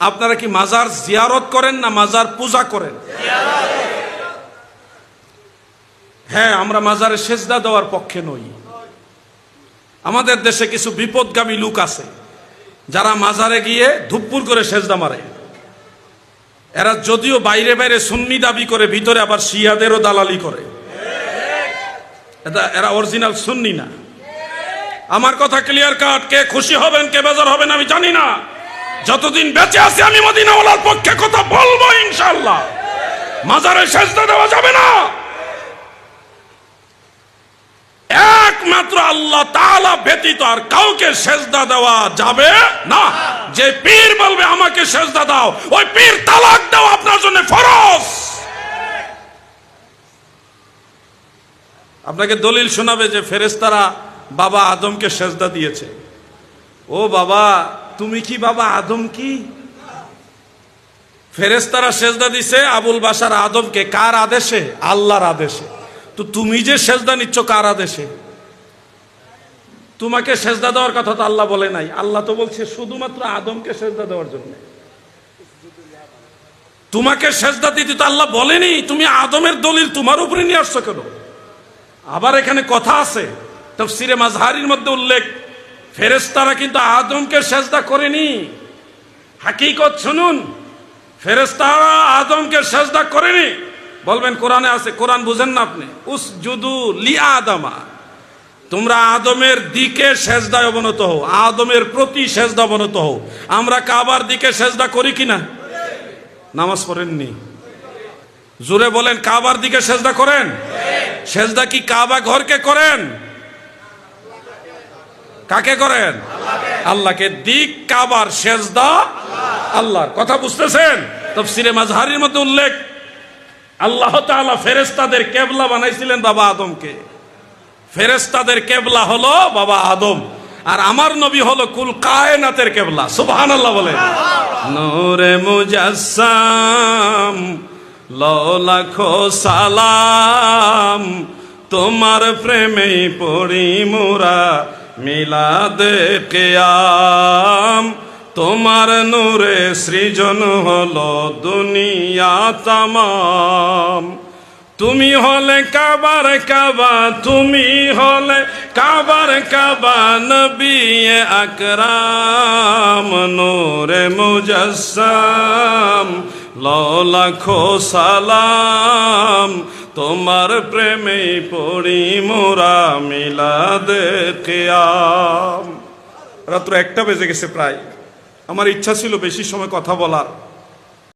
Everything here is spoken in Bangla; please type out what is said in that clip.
আপনারা কি মাজার জিয়ারত করেন না মাজার পূজা করেন? হ্যাঁ আমরা মাজারে সেজদা দেওয়ার পক্ষে নই। আমাদের দেশে কিছু বিপদগামী লোক আছে, যারা মাজারে গিয়ে ধুপ্পুর করে সেজদা মারে। এরা যদিও বাইরে বাইরে সুন্নি দাবি করে, ভিতরে আবার শিয়াদেরও দালালি করে। এটা- এরা অরিজিনাল সুন্নি না। আমার কথা ক্লিয়ার কাট কে খুশি হবেন, কে বেজার হবেন আমি জানি না। যতদিন বেঁচে আছি আমি মদিনাওয়ালার পক্ষে কথা বলব ইনশাল্লাহ মাজারে সেজদা দেওয়া যাবে না। একমাত্র আল্লাহ তাআলা ব্যতীত আর কাউকে সেজদা দেওয়া যাবে না। যে পীর বলবে, আমাকে সেজদা দাও। ওই পীর তালাক দাও আপনার জন্য ফরজ। আপনাকে দলিল শোনাবে যে ফেরেস্তারা বাবা আদমকে সেজদা দিয়েছে। ও বাবা তুমি কি বাবা আদম কি? ফেরেস্তারা সেজদা দিছে, আবুল বাসার আদমকে কার আদেশে? আল্লাহর আদেশে। তো তুমি যে সেজদা নিচ্ছ কার আদেশে? তোমাকে সেজদা দেওয়ার কথা তো আল্লাহ বলে নাই। আল্লাহ তো বলছে শুধুমাত্র আদমকে সেজদা দেওয়ার জন্য। তোমাকে সেজদা দিতে তো আল্লাহ বলেনি। তুমি আদমের দলিল তোমার উপরে নিয়ে আসছো কেন? আবার এখানে কথা আছে, তফসিরে মাজহারির মধ্যে উল্লেখ ফেরেস্তারা কিন্তু আদমকে সেজদা করেনি। হাকিকত শুনুন। ফেরেস্তারা আদমকে সেজদা করেনি। বলবেন, কোরআনে আছে, কোরআন বুঝেন না আপনি। উস জুদু লি আদমা। তোমরা আদমের দিকে সেজদায় অবনত হও। আদমের প্রতি সেজদা অবনত হও। আমরা কাবার দিকে সেজদা করি কি না? নামাজ পড়েননি। জোরে বলেন, কাবার দিকে সেজদা করেন? সেজদা কি কাবা ঘরকে করেন? কাকে করেন? আল্লাহকে। দিক, কাবার সেজদা আল্লাহর। কথা বুঝতেছেন? তফসিরে মাজহারির মধ্যে উল্লেখ। আল্লাহ তাআলা ফেরেশতাদের কেবলা বানাইছিলেন বাবা আদমকে। ফেরেশতাদের কেবলা হলো বাবা আদম। আর আমার নবী হলো কুল কায়নাতের কেবলা। সুবহানাল্লাহ বলে। নূরে মুজাসসাম লাখো সালাম, তোমার প্রেমে পড়ি মোরা। মিলাদে কেয়াম। তোমার নূরে সৃজন হলো দুনিয়া তামাম। তুমি হলে কাবার কাবা, তুমি হলে কাবার কাবা নবী আকরাম, নূরে মুজাসসাম লাখো সালাম। তোমার প্রেমে পড়ি মোরা মিলা কেয়াম রাত্র একটা বেজে গেছে প্রায়। আমার ইচ্ছা ছিল বেশি সময় কথা বলার।